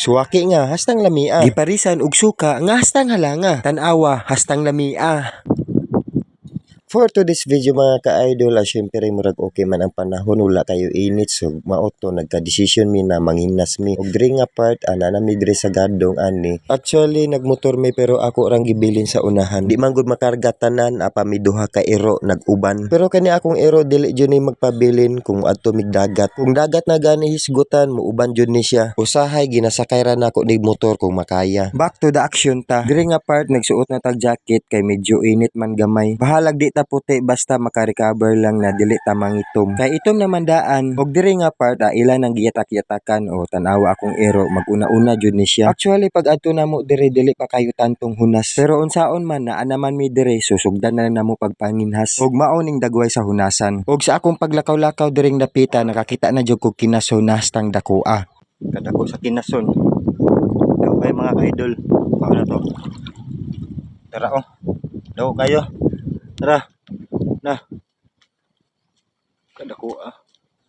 Suwaki nga hastang lamia. Giparisan og suka nga hastang halanga. Tanawa hastang lamia. For today's video mga ka-idol, ah, syempre murag okay man ang panahon, wala kayo init, so maoto, nagka-decision mi na manginas mi. Og diri nga part, ana na mi diri sa gadong ani. Actually, nagmotor mi pero ako rang gibilin sa unahan. Di man gud makarga tanan, apa mi duha ka ero, nag-uban. Pero kani akong ero, dili dyan ni magpabilin kung adto mig dagat. Kung dagat na gani hisgutan, muuban dyan ni siya. Usahay, ginasakay ra na ako ni motor kung makaya. Back to the action ta. Diri nga part, nagsuot na tag jacket kay medyo init man gamay. Bahalag di ta puti basta makarecover lang na dili ta mangitom. Kay itom naman daan, og diri nga part, ah, ilan ang giyatak-yatakan o tanawa akong ero, maguna-una jud ni siya. Actually, pag adto na mo diri, dili pa kayo tantong hunas. Pero unsaon man, naa naman mi diri, susugdan na namo pagpanginhas. Og maoning dagway sa hunasan. Og sa akong paglakaw-lakaw diring dapita, nakakita na jud ko kinaso na hastang dakoa. Kadako sa kinason. Daw kayo mga ka-idol. Pao na to. Tara oh. Daw kayo. Tara. Na. Kadako ah.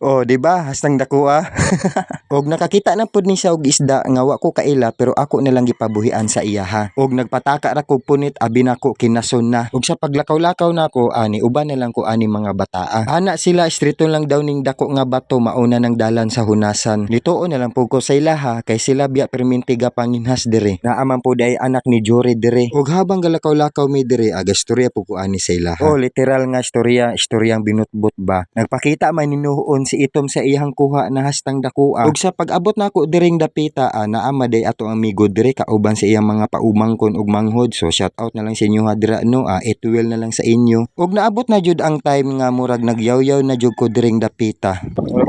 Oh, di ba? Hastang dako ah. og nakakita na pud ni siya og isda nga wa ko kaila pero ako na lang gipabuhian sa iya ha. Og nagpataka ra ko punit abi nako kinason na. Og sa paglakaw-lakaw nako ani uban na lang ko ani mga bataa. Ana sila strito lang daw ning dako nga bato mauna ng dalan sa hunasan. Lituon na lang pud ko sa ila ha kay sila biya perminti ga panginhas dire. Naaman pud ay anak ni Jory dire. Og habang galakaw-lakaw mi dire aga storya pud ko ani sa ila ha. Oh, literal nga istorya, istoryang binutbot ba. Nagpakita man ninuon si itom sa iyang kuha na hastang dakuha. Ug sa pag-abot nako diring dapita, ah, naama day ato ang amigo dire kauban sa iyang mga paumangkon ug manghod. So shout out na lang sa inyo ha dira no, ah, it will na lang sa inyo. Ug naabot na jud ang time nga murag nagyaw-yaw na jud ko diring dapita.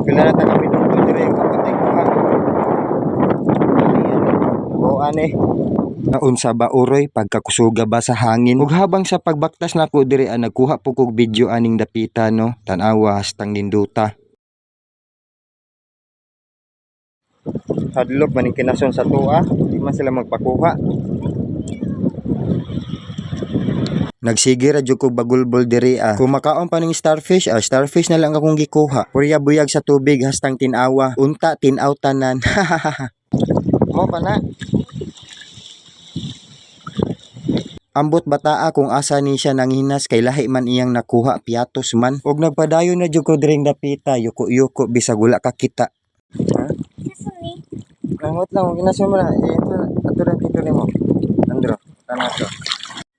Na ta kami dito dire kapatay kuha. Oo ane. Naun sa bauroy pagkakusuga ba sa hangin ug habang sa pagbaktas nako dire ah, nagkuha po kog video aning dapita no tan-awa hastang ninduta hadlok maning kinason sa tuwa di man sila magpakuha Nagsige ra jud ko bagulbol diri ah. Kung makaon pa ning starfish, ah, starfish na lang akong gikuha. Purya buyag sa tubig hastang tinawa. Unta tinaw tanan. Mo pa na. Ambot bataa kung asa ni siya nanginas kay lahi man iyang nakuha piatos man. Og nagpadayon na jud ko diring dapita yuko-yuko bisag wala ka kita. Ha? Langot lang, ginaso mo na. Eh, ito, ito lang dito mo. Andro, tanah to.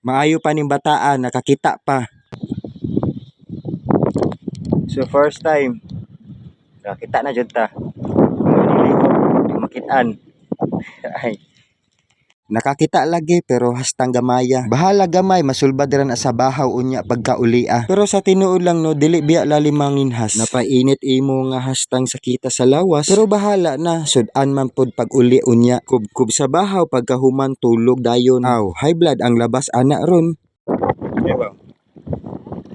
Maayo pa ning bataan, nakakita pa. So first time, nakakita na jud ta. Maliligo, di makitaan. Ay. Nakakita lagi pero hastang gamaya. Bahala gamay masulbad ra na sa bahaw unya pagkaulia. Pero sa tinuod lang no dili biya lalimangin has. Napainit imo nga hastang sakita sa lawas. Pero bahala na sudan man pod pag uli unya. Kubkub sa bahaw pagkahuman tulog dayon. Aw, high blood ang labas ana ron. Diba?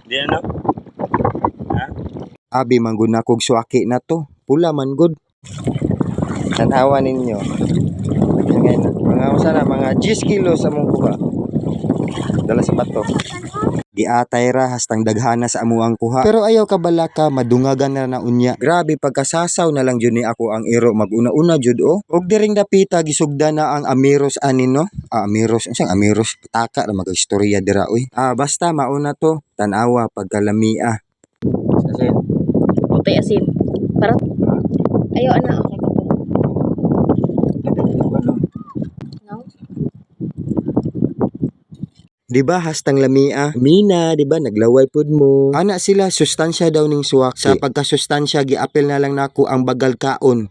Di ano? Abi mangguna kog suwaki na to. Pula man gud. Tanawa ninyo. Mga sana mga 10 kilo sa mong kuha. Dala sa bato. Giatay ra hastang daghana sa amuang kuha. Pero ayaw ka balaka, madungagan na na unya. Grabe pagkasasaw na lang jud ni ako ang iro maguna-una jud oh. Og diring dapita gisugda na ang Amiros anin no. Ah, Amiros, unsang Amiros? Pataka ra mag-istorya dira oy. Ah, basta mauna to, tanawa pagkalamia. Kasi, Puti asin. Para Ayaw ana okay ko. ano, No? Di ba hastang lamia? Mina, di ba naglaway pud mo. Ana sila sustansya daw ning suwaki. Sa pagkasustansya giapil na lang nako ang bagal kaon.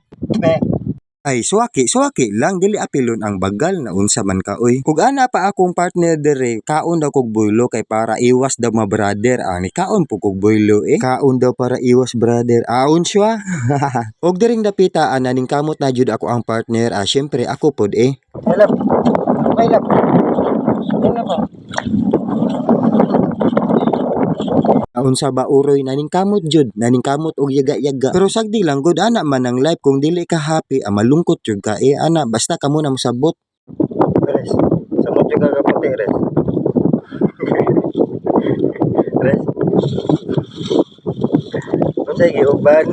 Ay, suwaki, suwaki lang dili apilon ang bagal na unsa man ka oy. Kung ana pa akong partner dire, kaon daw kog boylo kay para iwas daw ma brother. Ani kaon po kog boylo eh. Kaon daw para iwas brother. Aon siya. Og diring dapita ana ning kamot na jud ako ang partner. Ah, syempre ako pod eh. Hello. Okay lang. Ano ba? Aun sa bauroy naning kamot jud, naning kamot og yaga-yaga. Pero sagdi lang gud ana man ang life kung dili ka happy, ah, malungkot jud ka eh ana basta kamo na mosabot. Res. Samot yung kakaputi, Res. Res. Kung sa giuban.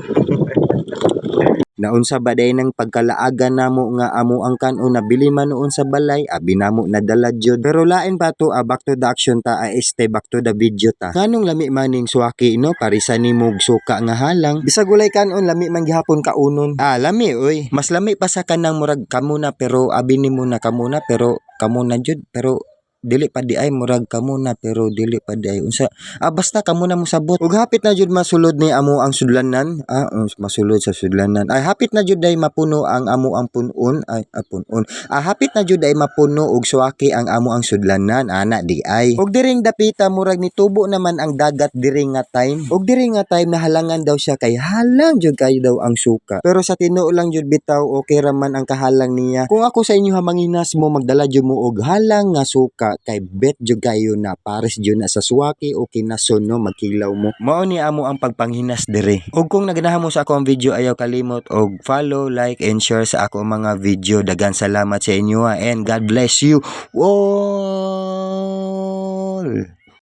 Naunsa ba day nang pagkalaagan namo nga amo ang kanon nabili man noon sa balay, abi namo nadala jud. Pero lain pa to, ah, back to the action ta, ah, este back to the video ta. Nganong lami maning suwaki no, parisan ni mog suka nga halang. Bisag ulay kanon lami man gihapon kaunon. Ah, lami oy. Mas lami pa sa kanang murag kamuna pero abi nimo na kamuna pero kamuna jud pero dili pa di ay murag kamuna pero dili pa di ay unsa. Ah basta kamo na mo sabot. Ug hapit na jud masulod ni amo ang sudlanan. Ah um, masulod sa sudlanan. Ay hapit na jud day mapuno ang amo ang punon. Ay ah, punon. Ah hapit na jud ay mapuno og suwaki ang amo ang sudlanan. Ana di ay. Ug diring dapita murag nitubo naman ang dagat diri nga time. Ug diri nga time nahalangan daw siya kay halang jud kayo daw ang suka. Pero sa tinuo lang jud bitaw okay ra man ang kahalang niya. Kung ako sa inyo hamanginas mo magdala jud mo og halang nga suka kay bet jud kayo na pares jud na sa suwaki o kinason no magkilaw mo. Mao ni amo ang pagpanghinas diri ug kung naganahan mo sa akong video ayaw kalimot og follow like and share sa ako mga video. Dagan salamat sa inyo ha, and God bless you all